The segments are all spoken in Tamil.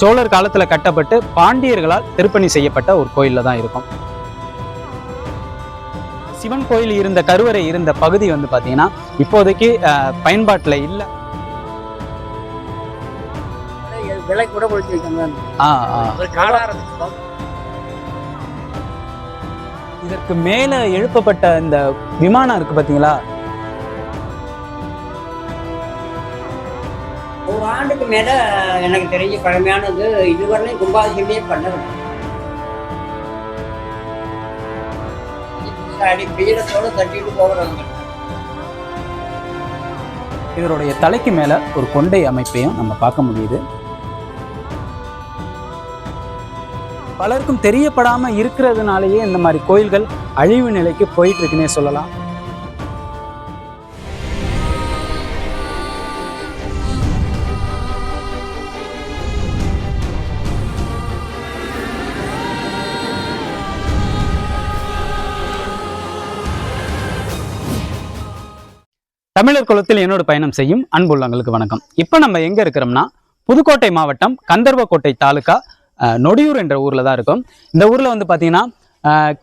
சோழர் காலத்துல கட்டப்பட்டு பாண்டியர்களால் திருப்பணி செய்யப்பட்ட ஒரு கோயில்ல தான் இருக்கும். சிவன் கோயில் இருந்த கருவறை இருந்த பகுதி வந்து பாத்தீங்கன்னா இப்போதைக்கு பயன்பாட்டுல இல்ல. விலை கூட இதற்கு மேல எழுப்பப்பட்ட இந்த விமானம் இருக்கு பாத்தீங்களா? ஒரு ஆண்டுக்கு மேல எனக்கு தெரிஞ்ச பழமையானது இதுவரையும் கும்பாபிஷேகமே பண்ணவில்லை அடி பீடத்தோட தட்டிட்டு போகிறவங்க. இவருடைய தலைக்கு மேல ஒரு கொண்டை அமைப்பையும் நம்ம பார்க்க முடியுது. பலருக்கும் தெரியப்படாம இருக்கிறதுனாலயே இந்த மாதிரி கோயில்கள் அழிவு நிலைக்கு போயிட்டு இருக்குன்னே சொல்லலாம். தமிழர் குலத்தில் என்னோட பயணம் செய்யும் அன்புள்ளங்களுக்கு வணக்கம். இப்போ நம்ம எங்கே இருக்கிறோம்னா புதுக்கோட்டை மாவட்டம் கந்தர்வக்கோட்டை தாலுக்கா நொடியூர் என்ற ஊரில் தான் இருக்கும். இந்த ஊரில் வந்து பார்த்தீங்கன்னா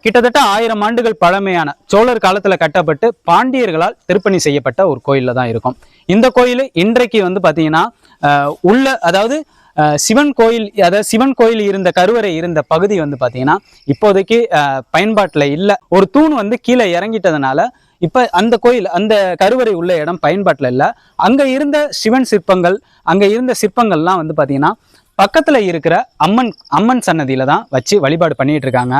கிட்டத்தட்ட ஆயிரம் ஆண்டுகள் பழமையான சோழர் காலத்தில் கட்டப்பட்டு பாண்டியர்களால் திருப்பணி செய்யப்பட்ட ஒரு கோயிலில் தான் இருக்கும். இந்த கோயில் இன்றைக்கு வந்து பார்த்தீங்கன்னா உள்ள அதாவது சிவன் கோயில் அதாவது சிவன் கோயில் இருந்த கருவறை இருந்த பகுதி வந்து பார்த்தீங்கன்னா இப்போதைக்கு பயன்பாட்டில் இல்லை. ஒரு தூண் வந்து கீழே இறங்கிட்டதுனால இப்போ அந்த கோயில் அந்த கருவறை உள்ள இடம் பயன்பாட்டில் இல்லை. அங்கே இருந்த சிவன் சிற்பங்கள் அங்கே இருந்த சிற்பங்கள்லாம் வந்து பார்த்தீங்கன்னா பக்கத்தில் இருக்கிற அம்மன் அம்மன் சன்னதியில தான் வச்சு வழிபாடு பண்ணிகிட்டு இருக்காங்க.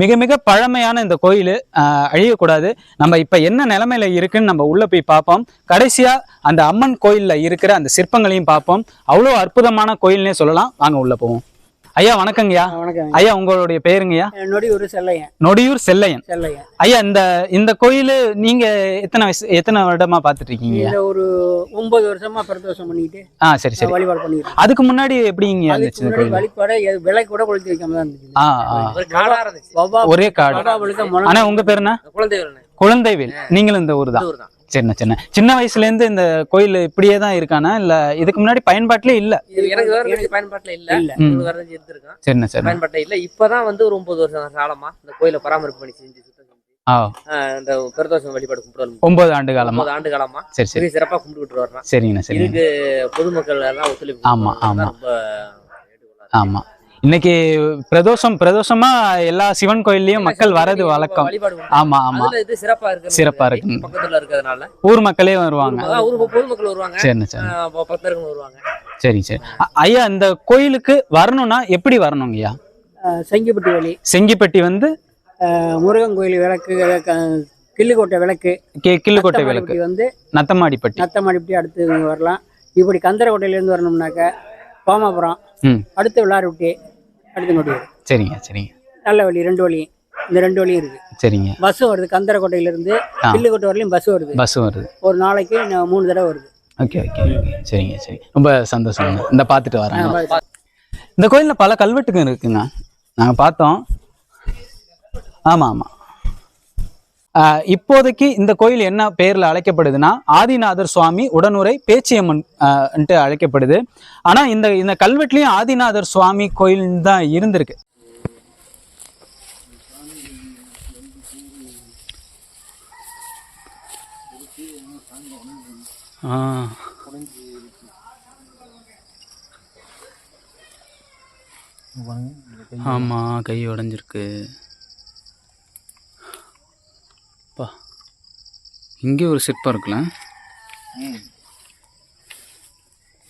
மிக மிக பழமையான இந்த கோயில் அழியக்கூடாது. நம்ம இப்போ என்ன நிலமையில இருக்குன்னு நம்ம உள்ளே போய் பார்ப்போம். கடைசியாக அந்த அம்மன் கோயில்ல இருக்கிற அந்த சிற்பங்களையும் பார்ப்போம். அவ்வளோ அற்புதமான கோயில்னே சொல்லலாம். வாங்க உள்ளே போவோம். ஐயா வணக்கங்கய்யா. வணக்கம் ஐயா உங்களுடைய பேருங்கய்யா? நொடி ஒரு செல்லையன். நொடியூர் செல்லையன். செல்லையன். ஐயா இந்த இந்த கோயில் நீங்க எத்தனை வயசு எத்தனை வருடமா பார்த்துட்டு இருக்கீங்க ஒரு ஒன்பது வருஷமா பிரதோஷம் பண்ணிட்டு ஆ சரி சரி. வழிபாடு பண்ணிட்டு அதுக்கு முன்னாடி எப்படிங்க இருந்துச்சு வழிபாடு விலை கூட கொடுத்து வைக்காம தான் இருந்துச்சு. ஒரு காடா ஆனா உங்க பேர் என்ன? குழந்தைகள். குழந்தைவேல். நீங்களும் இந்த ஊர் தான் சரிண்ணா சின்ன. வயசுல இருந்து இந்த கோயில் இப்படியே தான் இருக்கானா? இல்ல இதுக்கு முன்னாடி பயன்பாட்டிலே இல்ல? இது எனக்கு வேற பயன்பாட்டுல இல்ல. இல்ல. இருந்திருக்கான் சரிண்ணா சரிண்ணா பயன்பாட்டுல இல்ல. இப்பதான் வந்து ஒரு ஒன்பது வருஷம் காலமா இந்த கோயிலை பராமரிப்பு பண்ணி செஞ்சு இந்த பிரதோஷம் வழிபாடு கும்பிடுவோம் ஒன்பது ஆண்டு காலமா? ஆண்டு காலமா? சரி சரி. சரி சிறப்பா கும்பிட்டுக்கிட்டு வர்றோம் சரிங்கண்ணா சரிங்க இதுக்கு பொதுமக்கள் எல்லாம் ஒத்துழைப்பு ஆமா. ஆமா. ஆமா. இன்னைக்கு பிரதோஷம் பிரதோஷமா எல்லா சிவன் கோயில்லயும் மக்கள் வரது. வழக்கம். ஆமா ஆமா. சிறப்பா இருக்கு சிறப்பா இருக்கு. பக்கத்துல இருக்கிறதுனால. ஊர் மக்களே வருவாங்க. பொதுமக்கள் வருவாங்க. சரி பக்தர்கள் வருவாங்க. சரி சரி. ஐயா இந்த கோயிலுக்கு வரணும்னா எப்படி வரணுங்க ஐயா? செங்கிப்பட்டி வழி. செங்கிப்பட்டி வந்து? முருகன் கோயில் விளக்கு கிள்ளுக்கோட்டை விளக்கு. கே கிள்ளுக்கோட்டை விளக்கு. வந்து நத்தமாடிப்பட்டி நத்தமாடிப்பட்டி அடுத்து வரலாம். இப்படி கந்தரக்கோட்டையிலேருந்து வரணும்னாக்க கோமாபுரம். ம். அடுத்து விளாருட்டி. அடுத்து நொடியூர் சரிங்க சரிங்க. நல்ல வழி ரெண்டு வழி இந்த ரெண்டு வழியும் இருக்கு. சரிங்க. பஸ் வருது கந்தரக்கோட்டையிலேருந்து ஆ. கிள்ளுக்கோட்டை வரலையும் பஸ் வருது. பஸ் வருது. ஒரு நாளைக்கு மூணு தடவை வருது. ஓகே ஓகே சரிங்க சரி. ரொம்ப சந்தோஷம் இந்த பார்த்துட்டு வரேன். இந்த கோயிலில் பல கல்வெட்டுங்க இருக்குங்க. நாங்கள் பார்த்தோம். ஆமாம் ஆமாம் இப்போதைக்கு இந்த கோயில் என்ன பெயரில் அழைக்கப்படுதுன்னா ஆதிநாதர் சுவாமி உடனுரை பேச்சியம்மன் அழைக்கப்படுது. ஆனா இந்த இந்த கல்வெட்டுலயும் ஆதிநாதர் சுவாமி கோயில் தான் இருந்திருக்கு. ஆ. ஆமா கை உடஞ்சிருக்கு. இங்கே ஒரு சிற்பம் இருக்குல்ல?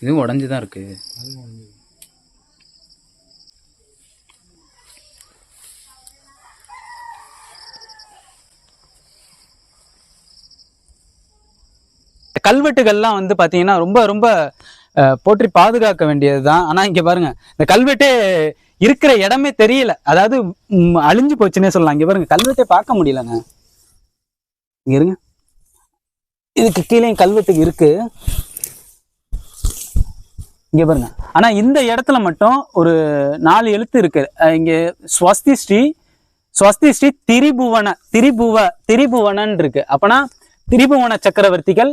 இதுவும் உடஞ்சி தான் இருக்கு கல்வெட்டுகள்லாம் வந்து பார்த்தீங்கன்னா ரொம்ப ரொம்ப போற்றி பாதுகாக்க வேண்டியது தான் ஆனால் இங்கே பாருங்க இந்த கல்வெட்டே இருக்கிற இடமே தெரியல. அதாவது அழிஞ்சு போச்சுன்னே சொல்லலாம். இங்கே பாருங்க கல்வெட்டே பார்க்க முடியலங்க. இங்கே இருங்க. இதுக்கு கீழே கல்வெட்டு இருக்கு. இங்க பாருங்க. ஆனா இந்த இடத்துல மட்டும் ஒரு நாலு எழுத்து இருக்கு. இங்கே இங்க ஸ்வஸ்தி ஸ்ரீ ஸ்வஸ்தி ஸ்ரீ திரிபுவன திரிபுவ திரிபுவனன் இருக்கு. அப்பனா திரிபுவன சக்கரவர்த்திகள்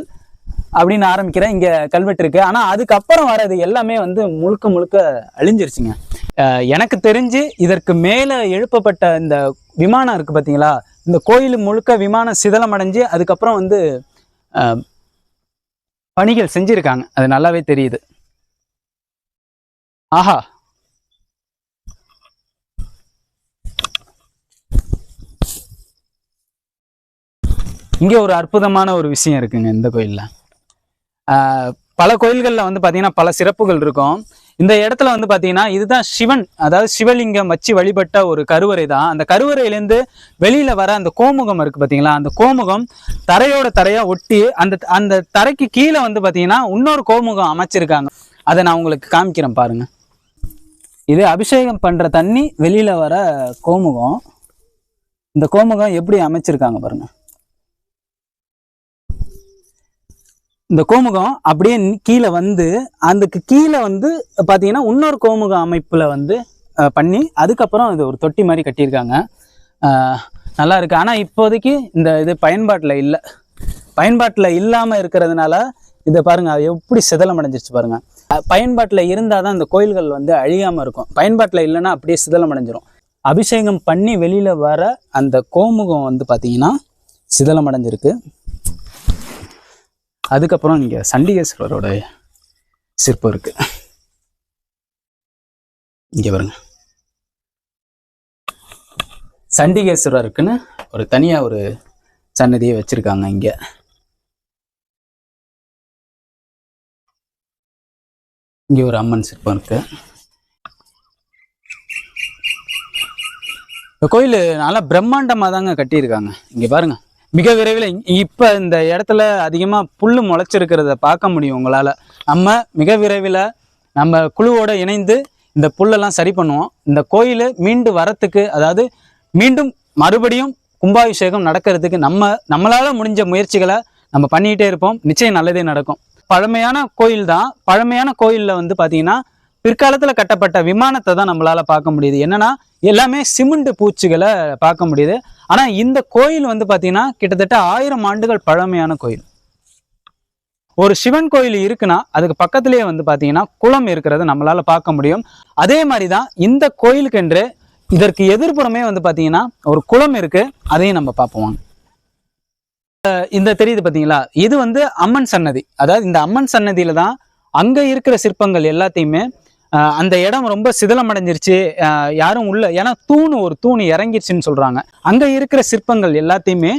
அப்படின்னு ஆரம்பிக்கிற இங்க கல்வெட்டு இருக்கு. ஆனா அதுக்கப்புறம் வர்றது எல்லாமே வந்து முழுக்க முழுக்க அழிஞ்சிருச்சுங்க. எனக்கு தெரிஞ்சு இதற்கு மேல எழுப்பப்பட்ட இந்த விமானம் இருக்கு பாத்தீங்களா? இந்த கோயில் முழுக்க விமானம் சிதலம் அடைஞ்சு அதுக்கப்புறம் வந்து பணிகள் செஞ்சிருக்காங்க. அது நல்லாவே தெரியுது. ஆஹா. இங்கே ஒரு அற்புதமான ஒரு விஷயம் இருக்குங்க இந்த கோயில்ல. ஆஹ் பல கோயில்கள்ல வந்து பாத்தீங்கன்னா பல சிறப்புகள் இருக்கும். இந்த இடத்துல வந்து பார்த்தீங்கன்னா இதுதான் சிவன் அதாவது சிவலிங்கம் வச்சு வழிபட்ட ஒரு கருவறை தான் அந்த கருவறையிலேருந்து வெளியில் வர அந்த கோமுகம் இருக்குது பார்த்தீங்களா அந்த கோமுகம் தரையோட தரையாக ஒட்டி அந்த அந்த தரைக்கு கீழே வந்து பார்த்தீங்கன்னா இன்னொரு கோமுகம் அமைச்சிருக்காங்க. அதை நான் உங்களுக்கு காமிக்கிறேன் பாருங்க. இது அபிஷேகம் பண்ணுற தண்ணி வெளியில் வர கோமுகம். இந்த கோமுகம் எப்படி அமைச்சிருக்காங்க பாருங்கள் இந்த கோமுகம் அப்படியே கீழே வந்து அதுக்கு கீழே வந்து பார்த்தீங்கன்னா இன்னொரு கோமுகம் அமைப்பில் வந்து பண்ணி அதுக்கப்புறம் இது ஒரு தொட்டி மாதிரி கட்டியிருக்காங்க. நல்லா இருக்குது ஆனால் இப்போதைக்கு இந்த இது பயன்பாட்டில் இல்லை. பயன்பாட்டில் இல்லாமல் இருக்கிறதுனால இதை பாருங்கள் அது எப்படி சிதலம் அடைஞ்சிருச்சு பாருங்கள் பயன்பாட்டில் இருந்தால் தான் இந்த கோயில்கள் வந்து அழியாமல் இருக்கும். பயன்பாட்டில் இல்லைன்னா அப்படியே சிதலம் அடைஞ்சிரும் அபிஷேகம் பண்ணி வெளியில் வர அந்த கோமுகம் வந்து பார்த்திங்கன்னா சிதலம் அடைஞ்சிருக்கு அதுக்கப்புறம் இங்கே சண்டிகேஸ்வரரோட சிற்பம் இருக்கு. இங்கே பாருங்க. சண்டிகேஸ்வரருக்குன்னு ஒரு தனியாக ஒரு சன்னதியை வச்சிருக்காங்க இங்கே. இங்கே ஒரு அம்மன் சிற்பம் இருக்கு. இந்த கோயில் நல்லா பிரம்மாண்டமாக தாங்க கட்டியிருக்காங்க. இங்கே பாருங்கள் மிக விரைவில் இப்போ இந்த இடத்துல அதிகமாக புல் முளைச்சிருக்கிறத பார்க்க முடியும் உங்களால். நம்ம மிக விரைவில் நம்ம குழுவோடு இணைந்து இந்த புல்லெல்லாம் சரி பண்ணுவோம். இந்த கோயில் மீண்டு வரத்துக்கு அதாவது மீண்டும் மறுபடியும் கும்பாபிஷேகம் நடக்கிறதுக்கு நம்ம நம்மளால் முடிஞ்ச முயற்சிகளை நம்ம பண்ணிக்கிட்டே இருப்போம். நிச்சயம் நல்லதே நடக்கும். பழமையான கோயில் தான். பழமையான கோயிலில் வந்து பார்த்தீங்கன்னா பிற்காலத்தில் கட்டப்பட்ட விமானத்தை தான் நம்மளால் பார்க்க முடியுது. என்னென்னா எல்லாமே சிமெண்ட் பூச்சிகளை பார்க்க முடியுது. ஆனால் இந்த கோயில் வந்து பார்த்தீங்கன்னா கிட்டத்தட்ட ஆயிரம் ஆண்டுகள் பழமையான கோயில். ஒரு சிவன் கோயில் இருக்குன்னா அதுக்கு பக்கத்திலேயே வந்து பார்த்தீங்கன்னா குளம் இருக்கிறத நம்மளால பார்க்க முடியும். அதே மாதிரி தான் இந்த கோயிலுக்கென்று இதற்கு எதிர்ப்புறமே வந்து பார்த்தீங்கன்னா ஒரு குளம் இருக்கு. அதையும் நம்ம பார்ப்போம் இந்த தெரியுது பார்த்தீங்களா இது வந்து அம்மன் சன்னதி. அதாவது இந்த அம்மன் சன்னதியில தான் அங்கே இருக்கிற சிற்பங்கள் எல்லாத்தையுமே அந்த இடம் ரொம்ப சிதலம் அடைஞ்சிருச்சு யாரும் உள்ள ஏன்னா தூண் ஒரு தூண் இறங்கிருச்சுன்னு சொல்றாங்க. அங்க இருக்கிற சிற்பங்கள் எல்லாத்தையுமே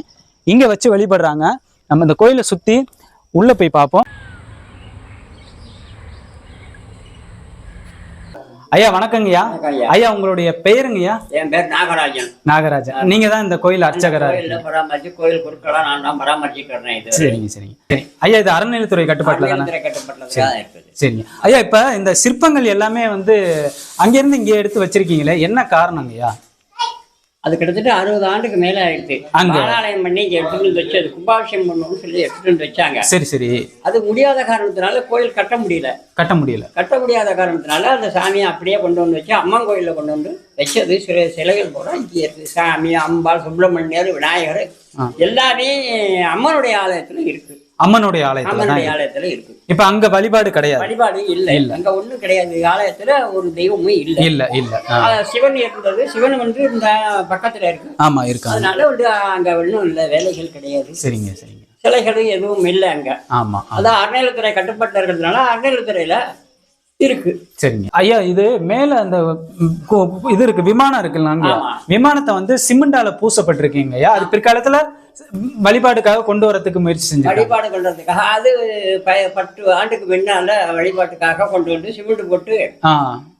இங்க வச்சு வழிபடுறாங்க நம்ம இந்த கோயிலை சுத்தி உள்ள போய் பார்ப்போம். ஐயா வணக்கங்கய்யா. ஐயா. ஐயா உங்களுடைய பெயருங்கய்யா? என் பேர் நாகராஜன். நாகராஜன். நீங்க தான் இந்த கோயில் அர்ச்சகரா பராமரிச்சு கோயில் பொருட்களை நான் தான் பராமரிச்சுக்கிறேன் சரிங்க சரிங்க. சரி. ஐயா இது அறநிலைத்துறை கட்டுப்பாட்டுல தானே? இருக்குது. சரிங்க. ஐயா இப்ப இந்த சிற்பங்கள் எல்லாமே வந்து அங்கிருந்து இங்க எடுத்து வச்சிருக்கீங்களே என்ன காரணங்கய்யா? அது கிட்டத்தட்ட அறுபது ஆண்டுக்கு மேல ஆயிடுச்சு. பாலாலயம் பண்ணி இங்க எடுத்துட்டு வச்சு அது கும்பாபிஷேகம் பண்ணணும்னு சொல்லி எடுத்துட்டு வச்சாங்க. சரி சரி. அது முடியாத காரணத்தினால கோயில் கட்ட முடியல. கட்ட முடியல. கட்ட முடியாத காரணத்தினால அந்த சாமியை அப்படியே கொண்டு வந்து வச்சு அம்மன் கோயில்ல கொண்டு வந்து வச்சது. சில சிலைகள் போட இங்கே இருக்கு. சாமி அம்பாள் சுப்பிரமணியர் விநாயகர். எல்லாமே அம்மனுடைய ஆலயத்துல இருக்கு. அம்மனுடைய ஆலயத்துல தான் அம்மனுடைய இருக்கு. ஆலயத்துல இருக்கு. இப்ப அங்க வழிபாடு கிடையாது. வழிபாடு இல்ல. இல்ல. அங்க ஒண்ணும் கிடையாது. ஆலயத்துல ஒரு தெய்வமும் இல்ல. இல்ல இல்ல. சிவன் இருந்தது சிவன் வந்து இந்த பக்கத்துல இருக்கு. ஆமா இருக்காங்க. அதனால வந்து அங்க ஒன்றும் இல்ல. வேலைகள் கிடையாது. சரிங்க சரிங்க. சிலைகளும் எதுவும் இல்லை அங்க. ஆமா. அதான் அறநிலைத்துறை கட்டுப்பாட்டு இருக்கிறதுனால அறநிலைத்துறையில இருக்கு. சரிங்க. ஐயா இது மேல அந்த இது இருக்கு. விமானம் இருக்குல்லாங்க ஆமா. விமானத்தை வந்து சிமெண்டால பூசப்பட்டிருக்கீங்க ஐயா. அது பிற்காலத்துல ம், வழிபாடுக்காக கொண்டு வரதுக்கு முயற்சி செஞ்சிருக்காங்க. வழிபாடு கொண்டதுக்காக அது ப- பத்து ஆண்டுக்கு முன்னால வழிபாட்டுக்காக கொண்டு வந்து சிமெண்ட் போட்டு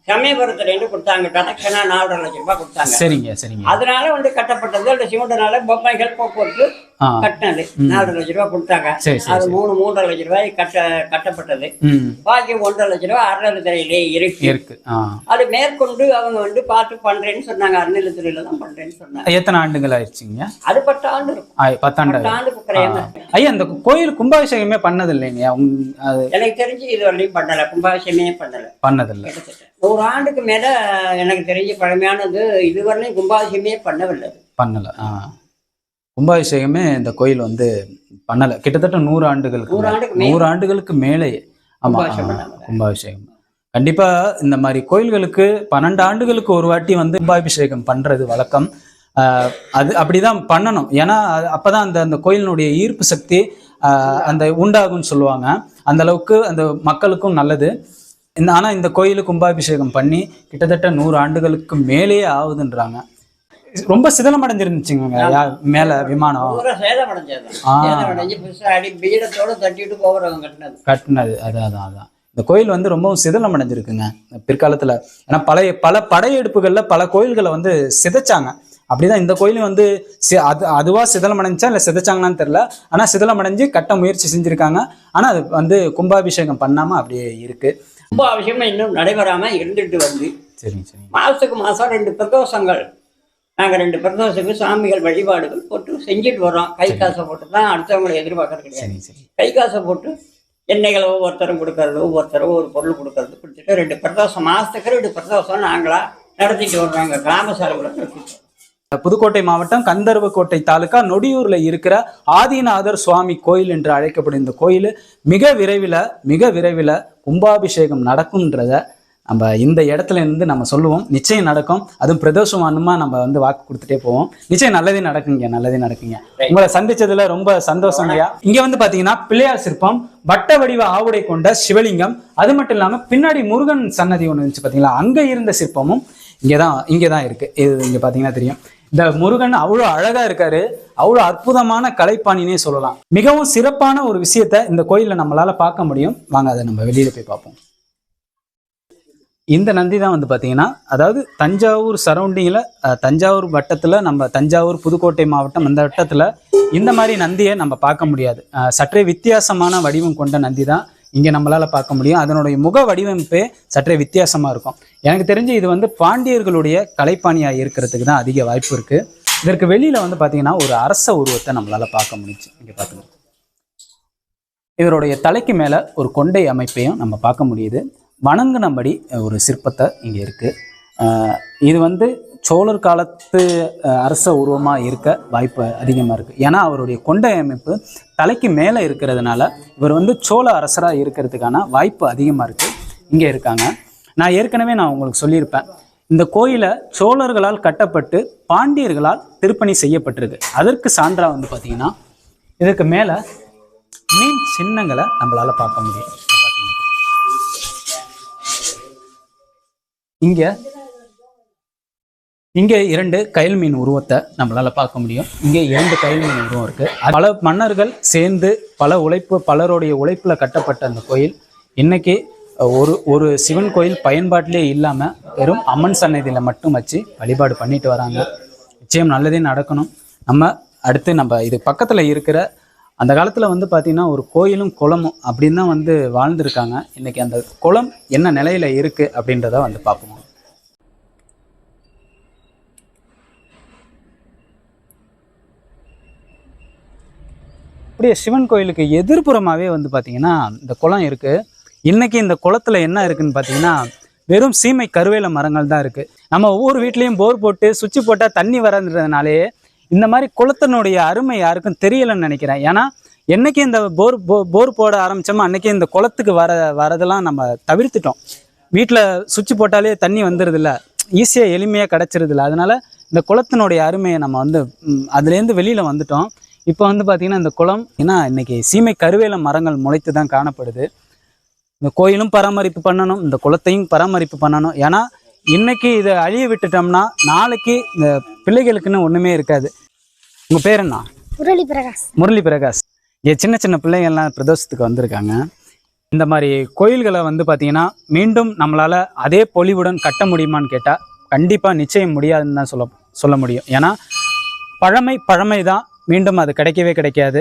சமயபுரத்துல இருந்து கொடுத்தாங்க. கனெக்ஷனா நாலரை லட்சம் ரூபாய் கொடுத்தாங்க. சரிங்க சரிங்க. அதனால வந்து கட்டப்பட்டது. அந்த சிமெண்ட்னால பொம்மைகள் போக்குவரத்து கட்டினது. நாலரை லட்ச ரூபாய் கொடுத்தாங்க. அது மூணு மூன்றரை லட்ச ரூபாய் கட்ட கட்டப்பட்டது. பாக்கி ஒன்றரை லட்ச ரூபாய் அறநிலைத்துறையிலே இருக்கு. இருக்கு அது மேற்கொண்டு அவங்க வந்து பார்த்து பண்றேன்னு சொன்னாங்க. அறநிலைத்துறையில தான் பண்றேன்னு சொன்னாங்க. எத்தனை ஆண்டுகள் ஆயிடுச்சுங்க? அது பத்து ஆண்டு இருக்கும் பத்தாண்டு பத்து ஆண்டுக்கு ஐயா இந்த கோயில் கும்பாபிஷேகமே பண்ணது இல்லைங்க எனக்கு தெரிஞ்சு இது வரையும் பண்ணல. கும்பாபிஷேகமே பண்ணல. பண்ணதில்லை. நூறு ஆண்டுக்கு மேல எனக்கு தெரிஞ்சு பழமையானது இதுவரையும் கும்பாபிஷேகமே பண்ணவில்லை. பண்ணல கும்பாபிஷேகமே இந்த கோயில் வந்து பண்ணல. கிட்டத்தட்ட நூறு ஆண்டுகளுக்கு நூறு ஆண்டுகளுக்கு மேலே. ஆமா கும்பாபிஷேகம் ஆ, பண்ணாங்க. கும்பாபிஷேகம். கண்டிப்பா இந்த மாதிரி கோயில்களுக்கு பன்னெண்டு ஆண்டுகளுக்கு ஒரு வாட்டி வந்து கும்பாபிஷேகம் பண்றது வழக்கம். அது அப்படிதான் பண்ணணும். ஏன்னா அப்பதான் அந்த அந்த கோயிலினுடைய ஈர்ப்பு சக்தி அந்த உண்டாகும்னு சொல்லுவாங்க. அந்த அளவுக்கு அந்த மக்களுக்கும் நல்லது. இந்த ஆனா இந்த கோயிலுக்கு கும்பாபிஷேகம் பண்ணி கிட்டத்தட்ட நூறு ஆண்டுகளுக்கு மேலேயே ஆகுதுன்றாங்க. ரொம்ப சிதலமடைஞ்சிருந்துச்சுங்க யா- மேல விமானம். கட்டினது. கட்டினது. அதான் அதான் இந்த கோயில் வந்து ரொம்பவும் சிதலம் அடைஞ்சிருக்குங்க பிற்காலத்துல. ஏன்னா பழைய பல படையெடுப்புகள்ல பல கோயில்களை வந்து சிதைச்சாங்க. அப்படிதான் இந்த கோயிலும் வந்து அது அதுவா சிதலம் அடைஞ்சா இல்லை சிதைச்சாங்களான்னு தெரியல. ஆனா சிதலம் அடைஞ்சு கட்ட முயற்சி செஞ்சிருக்காங்க. ஆனா அது வந்து கும்பாபிஷேகம் பண்ணாம அப்படியே இருக்கு. ரொம்ப அவசியமா இன்னும் நடைபெறாம இருந்துட்டு வந்து சரிங்க சரிங்க. மாசத்துக்கு மாசம் ரெண்டு பிரதோஷங்கள். நாங்க ரெண்டு பிரதோஷத்துக்கு சாமிகள் வழிபாடுகள் போட்டு செஞ்சுட்டு வர்றோம். கை காசை போட்டு தான் அடுத்தவங்களை எதிர்பார்க்கறது கிடையாது. கை காசை போட்டு எண்ணெய்களை ஒவ்வொருத்தரும் கொடுக்கறது ஒவ்வொருத்தரும் ஒரு பொருள் கொடுக்கறது கொடுத்துட்டு ரெண்டு பிரதோஷம் மாசத்துக்கு ரெண்டு பிரதோஷம் நாங்களா நடத்திட்டு வர்றோம் எங்க கிராம சார்பில் நடத்திட்டு. புதுக்கோட்டை மாவட்டம் கந்தர்வக்கோட்டை தாலுகா நொடியூர்ல இருக்கிற ஆதிநாதர் சுவாமி கோயில் என்று அழைக்கப்படும் இந்த கோயில் மிக விரைவில் மிக விரைவில் கும்பாபிஷேகம் நடக்கும்ன்றத நம்ம இந்த இடத்துல இருந்து நம்ம சொல்லுவோம். நிச்சயம் நடக்கும். அதுவும் பிரதோஷமானுமா நம்ம வந்து வாக்கு கொடுத்துட்டே போவோம். நிச்சயம் நல்லதே நடக்குங்க நல்லதே நடக்குங்க. உங்களை சந்திச்சதுல ரொம்ப சந்தோஷங்கய்யா இங்க வந்து பாத்தீங்கன்னா பிள்ளையார் சிற்பம் வட்ட வடிவ ஆவுடை கொண்ட சிவலிங்கம் அது மட்டும் இல்லாம பின்னாடி முருகன் சன்னதி ஒன்று இருந்துச்சு பாத்தீங்களா? அங்க இருந்த சிற்பமும் இங்கதான் இங்கதான் இருக்கு. இது இங்க பாத்தீங்கன்னா தெரியும். இந்த முருகன் அவ்வளோ அழகா இருக்காரு. அவ்வளோ அற்புதமான கலைப்பாணினே சொல்லலாம். மிகவும் சிறப்பான ஒரு விஷயத்த இந்த கோயில்ல நம்மளால பார்க்க முடியும். வாங்க அதை நம்ம வெளியில போய் பார்ப்போம். இந்த நந்தி தான் வந்து பார்த்தீங்கன்னா அதாவது தஞ்சாவூர் சரௌண்டிங்கில் தஞ்சாவூர் வட்டத்தில் நம்ம தஞ்சாவூர் புதுக்கோட்டை மாவட்டம் இந்த வட்டத்தில் இந்த மாதிரி நந்தியை நம்ம பார்க்க முடியாது. சற்றே வித்தியாசமான வடிவம் கொண்ட நந்தி தான் இங்கே நம்மளால் பார்க்க முடியும். அதனுடைய முக வடிவமைப்பே சற்றே வித்தியாசமாக இருக்கும். எனக்கு தெரிஞ்சு இது வந்து பாண்டியர்களுடைய கலைப்பாணியாக இருக்கிறதுக்கு தான் அதிக வாய்ப்பு இருக்குது இதற்கு வெளியில் வந்து பார்த்தீங்கன்னா ஒரு அரச உருவத்தை நம்மளால் பார்க்க முடிஞ்சு. இங்கே பார்த்துக்கோங்க இவருடைய தலைக்கு மேலே ஒரு கொண்டை அமைப்பையும் நம்ம பார்க்க முடியுது. வணங்கினபடி ஒரு சிற்பத்தை இங்கே இருக்குது இது வந்து சோழர் காலத்து அரச உருவமாக இருக்க வாய்ப்பு அதிகமாக இருக்குது ஏன்னா அவருடைய கொண்டை அமைப்பு தலைக்கு மேலே இருக்கிறதுனால இவர் வந்து சோழ அரசராக இருக்கிறதுக்கான வாய்ப்பு அதிகமாக இருக்குது இங்கே இருக்காங்க. நான் ஏற்கனவே நான் உங்களுக்கு சொல்லியிருப்பேன். இந்த கோயிலை சோழர்களால் கட்டப்பட்டு பாண்டியர்களால் திருப்பணி செய்யப்பட்டிருக்கு. அதற்கு சான்றாக வந்து பார்த்திங்கன்னா இதுக்கு மேலே மீன் சின்னங்களை நம்மளால் பார்க்க முடியும். இங்க இங்க இரண்டு கயல் மீன் உருவத்தை நம்மளால பார்க்க முடியும். இங்க இரண்டு கயல் மீன் உருவம் இருக்குது பல மன்னர்கள் சேர்ந்து பல உழைப்பு பலருடைய உழைப்புல கட்டப்பட்ட அந்த கோயில். இன்னைக்கு ஒரு ஒரு சிவன் கோயில் பயன்பாட்டிலே இல்லாம வெறும் அம்மன் சன்னதியில மட்டும் வச்சு வழிபாடு பண்ணிட்டு வராங்க. நிச்சயம் நல்லதே நடக்கணும். நம்ம அடுத்து நம்ம இது பக்கத்துல இருக்கிற அந்த காலத்தில் வந்து பார்த்திங்கன்னா ஒரு கோயிலும் குளமும் அப்படின்னு தான் வந்து வாழ்ந்திருக்காங்க. இன்னைக்கு அந்த குளம் என்ன நிலையில இருக்கு அப்படின்றத வந்து பார்ப்போம். அப்படியே சிவன் கோயிலுக்கு எதிர்ப்புறமாகவே வந்து பார்த்திங்கன்னா இந்த குளம் இருக்கு. இன்னைக்கு இந்த குளத்துல என்ன இருக்குன்னு பார்த்தீங்கன்னா வெறும் சீமை கருவேல மரங்கள் தான் இருக்கு. நம்ம ஒவ்வொரு வீட்லேயும் போர் போட்டு சுவிட்ச் போட்டால் தண்ணி வரன்றதுனாலே இந்த மாதிரி குளத்தினுடைய அருமை யாருக்கும் தெரியலன்னு நினைக்கிறேன். ஏன்னா என்னைக்கு இந்த போர் போ- போர் போட ஆரம்பித்தோமோ அன்றைக்கி இந்த குளத்துக்கு வர வரதெல்லாம் நம்ம தவிர்த்துட்டோம். வீட்டில் சுவிட்ச் போட்டாலே தண்ணி வந்துடுது ஈஸியாக எளிமையாக கிடச்சிருதில்ல. இல்லை அதனால இந்த குளத்தினுடைய அருமையை நம்ம வந்து அதுலேருந்து வெளியில் வந்துட்டோம். இப்போ வந்து பார்த்திங்கன்னா இந்த குளம் ஏன்னா இன்றைக்கி சீமை கருவேல மரங்கள் முளைத்து தான் காணப்படுது. இந்த கோயிலும் பராமரிப்பு பண்ணணும் இந்த குளத்தையும் பராமரிப்பு பண்ணணும். ஏன்னா இன்றைக்கி இதை அழிய விட்டுட்டோம்னா நாளைக்கு இந்த பிள்ளைகளுக்குன்னு ஒன்றுமே இருக்காது. உங்கள் பேர் என்ன? முரளி பிரகாஷ் முரளி பிரகாஷ் இங்கே சின்ன சின்ன பிள்ளைங்கள்லாம் பிரதோஷத்துக்கு வந்திருக்காங்க. இந்த மாதிரி கோயில்களை வந்து பார்த்தீங்கன்னா மீண்டும் நம்மளால் அதே பொலிவுடன் கட்ட முடியுமான்னு கேட்டால் கண்டிப்பாக நிச்சயம் முடியாதுன்னு தான் சொல்ல சொல்ல முடியும். ஏன்னா பழமை பழமை தான். மீண்டும் அது கிடைக்கவே கிடைக்காது.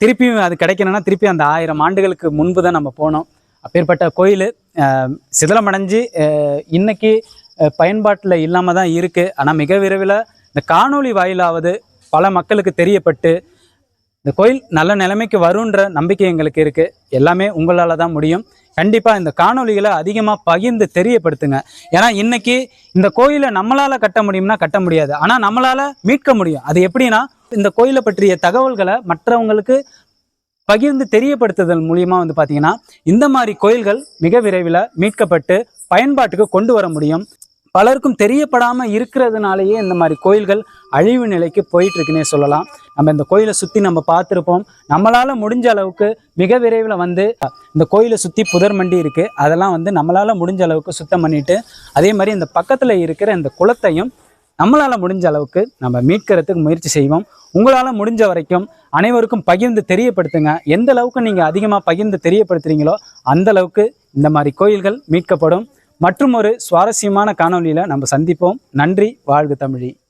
திருப்பியும் அது கிடைக்கணும்னா திருப்பி அந்த ஆயிரம் ஆண்டுகளுக்கு முன்பு தான் நம்ம போனோம். அப்பேற்பட்ட கோயில். சிதலமடைஞ்சு இன்னைக்கு பயன்பாட்டில் இல்லாமல் தான் இருக்குது ஆனால் மிக விரைவில் இந்த காணொளி வாயிலாவது பல மக்களுக்கு தெரியப்பட்டு இந்த கோயில் நல்ல நிலைமைக்கு வரும்ன்ற நம்பிக்கை எங்களுக்கு இருக்குது எல்லாமே உங்களால் தான் முடியும். கண்டிப்பாக இந்த காணொலிகளை அதிகமாக பகிர்ந்து தெரியப்படுத்துங்க. ஏன்னா இன்றைக்கி இந்த கோயிலை நம்மளால் கட்ட முடியும்னா கட்ட முடியாது. ஆனால் நம்மளால் மீட்க முடியும். அது எப்படின்னா இந்த கோயிலை பற்றிய தகவல்களை மற்றவங்களுக்கு பகிர்ந்து தெரியப்படுத்துதல் மூலியமாக வந்து பார்த்தீங்கன்னா இந்த மாதிரி கோயில்கள் மிக விரைவில் மீட்கப்பட்டு பயன்பாட்டுக்கு கொண்டு வர முடியும். பலருக்கும் தெரியப்படாமல் இருக்கிறதுனாலேயே இந்த மாதிரி கோயில்கள் அழிவு நிலைக்கு போயிட்டுருக்குனே சொல்லலாம். நம்ம இந்த கோயிலை சுற்றி நம்ம பார்த்துருப்போம். நம்மளால் முடிஞ்ச அளவுக்கு மிக விரைவில் வந்து இந்த கோயிலை சுற்றி புதர் மண்டி இருக்குது அதெல்லாம் வந்து நம்மளால் முடிஞ்ச அளவுக்கு சுத்தம் பண்ணிவிட்டு அதே மாதிரி இந்த பக்கத்தில் இருக்கிற இந்த குளத்தையும் நம்மளால் முடிஞ்ச அளவுக்கு நம்ம மீட்கிறதுக்கு முயற்சி செய்வோம். உங்களால் முடிஞ்ச வரைக்கும் அனைவருக்கும் பகிர்ந்து தெரியப்படுத்துங்க. எந்த அளவுக்கு நீங்கள் அதிகமாக பகிர்ந்து தெரியப்படுத்துகிறீங்களோ அந்த அளவுக்கு இந்த மாதிரி கோயில்கள் மீட்கப்படும். மற்றும் ஒரு சுவாரஸ்யமான காணொலியில் நம்ம சந்திப்போம். நன்றி வாழ்க தமிழி.